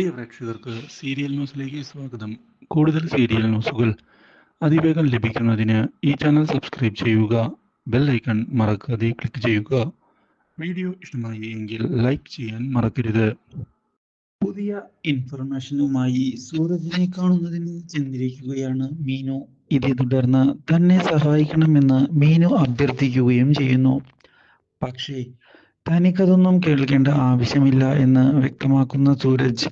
പ്രിയ പ്രേക്ഷകർക്ക് സീരിയൽ ന്യൂസിലേക്ക് സ്വാഗതം. കൂടുതൽ സീരിയൽ ന്യൂസുകൾ അതിവേഗം ലഭിക്കുന്നതിന് ഈ ചാനൽ സബ്സ്ക്രൈബ് ചെയ്യുക ബെൽ ഐക്കൺ മറക്കാതെ ക്ലിക്ക് ചെയ്യുക. വീഡിയോ ഇഷ്ടമായി എങ്കിൽ ലൈക്ക് ചെയ്യാൻ മറക്കരുത്. പുതിയ ഇൻഫർമേഷനുമായി സൂരജിനെ കാണുന്നതിന് ചെന്നിരിക്കുകയാണ് മീനു. ഇതേ തുടർന്ന് തന്നെ സഹായിക്കണമെന്ന് മീനു അഭ്യർത്ഥിക്കുകയും ചെയ്യുന്നു. പക്ഷേ തനിക്കതൊന്നും കേൾക്കേണ്ട ആവശ്യമില്ല എന്ന് വ്യക്തമാക്കുന്ന സൂരജ്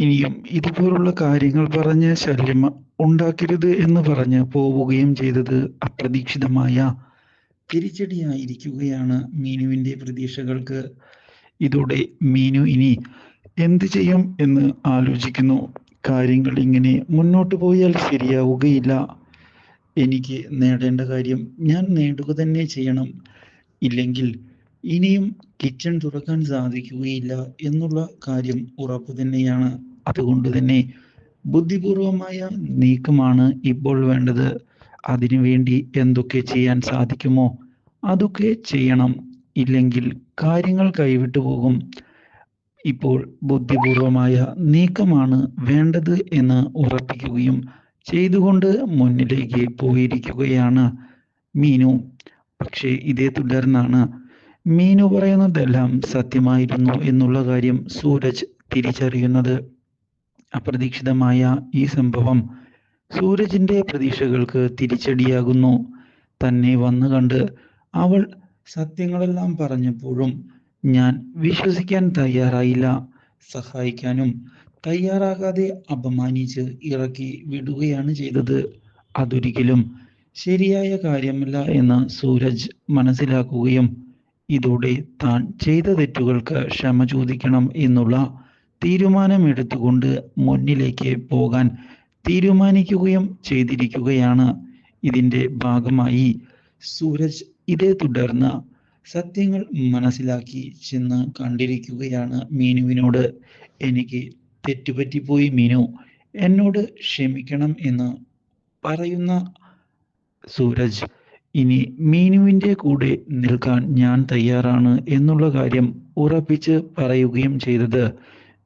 ഇനിയും ഇതുപോലുള്ള കാര്യങ്ങൾ പറഞ്ഞ് ശല്യം ഉണ്ടാക്കരുത് എന്ന് പറഞ്ഞ് പോവുകയും ചെയ്തത് അപ്രതീക്ഷിതമായ തിരിച്ചടിയായിരിക്കുകയാണ് മീനുവിന്റെ പ്രതീക്ഷകൾക്ക്. ഇതോടെ മീനു ഇനി എന്ത് ചെയ്യും എന്ന് ആലോചിക്കുന്നു. കാര്യങ്ങൾ ഇങ്ങനെ മുന്നോട്ട് പോയാൽ ശരിയാവുകയില്ല. എനിക്ക് നേടേണ്ട കാര്യം ഞാൻ നേടുക തന്നെ ചെയ്യണം. ഇല്ലെങ്കിൽ ഇനിയും കിച്ചൺ തുറക്കാൻ സാധിക്കുകയില്ല എന്നുള്ള കാര്യം ഉറപ്പ് തന്നെയാണ്. അതുകൊണ്ട് തന്നെ ബുദ്ധിപൂർവമായ നീക്കമാണ് ഇപ്പോൾ വേണ്ടത്. അതിനുവേണ്ടി എന്തൊക്കെ ചെയ്യാൻ സാധിക്കുമോ അതൊക്കെ ചെയ്യണം. ഇല്ലെങ്കിൽ കാര്യങ്ങൾ കൈവിട്ടു പോകും. ഇപ്പോൾ ബുദ്ധിപൂർവമായ നീക്കമാണ് വേണ്ടത് എന്ന് ഉറപ്പിക്കുകയും ചെയ്തുകൊണ്ട് മുന്നിലേക്ക് പോയിരിക്കുകയാണ് മീനു. പക്ഷേ ഇതേ തുടർന്നാണ് മീനു പറയുന്നതെല്ലാം സത്യമായിരുന്നു എന്നുള്ള കാര്യം സൂരജ് തിരിച്ചറിയുന്നത്. അപ്രതീക്ഷിതമായ ഈ സംഭവം സൂരജിന്റെ പ്രതീക്ഷകൾക്ക് തിരിച്ചടിയാകുന്നു. തന്നെ വന്നു കണ്ട് അവൾ സത്യങ്ങളെല്ലാം പറഞ്ഞപ്പോഴും ഞാൻ വിശ്വസിക്കാൻ തയ്യാറായില്ല. സഹായിക്കാനും തയ്യാറാകാതെ അപമാനിച്ച് ഇറക്കി വിടുകയാണ് ചെയ്തത്. അതൊരിക്കലും ശരിയായ കാര്യമല്ല എന്ന് സൂരജ് മനസ്സിലാക്കുകയും ഇതോടെ താൻ ചെയ്ത തെറ്റുകൾക്ക് ക്ഷമ ചോദിക്കണം എന്നുള്ള തീരുമാനമെടുത്തുകൊണ്ട് മുന്നിലേക്ക് പോകാൻ തീരുമാനിക്കുകയും ചെയ്തിരിക്കുകയാണ്. ഇതിന്റെ ഭാഗമായി സൂരജ് ഇതേ തുടർന്ന് സത്യങ്ങൾ മനസ്സിലാക്കി ചെന്ന് കണ്ടിരിക്കുകയാണ് മീനുവിനോട്. എനിക്ക് തെറ്റുപറ്റിപ്പോയി മീനു. എന്നോട് ക്ഷമിക്കണം എന്ന് പറയുന്ന സൂരജ് ഇനി മീനുവിന്റെ കൂടെ നിൽക്കാൻ ഞാൻ തയ്യാറാണ് എന്നുള്ള കാര്യം ഉറപ്പിച്ച് പറയുകയും ചെയ്തത്.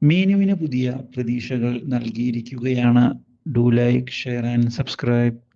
മീനുവിന് പുതിയ പ്രതീക്ഷകൾ നൽകിയിരിക്കുകയാണ്. Do like share and subscribe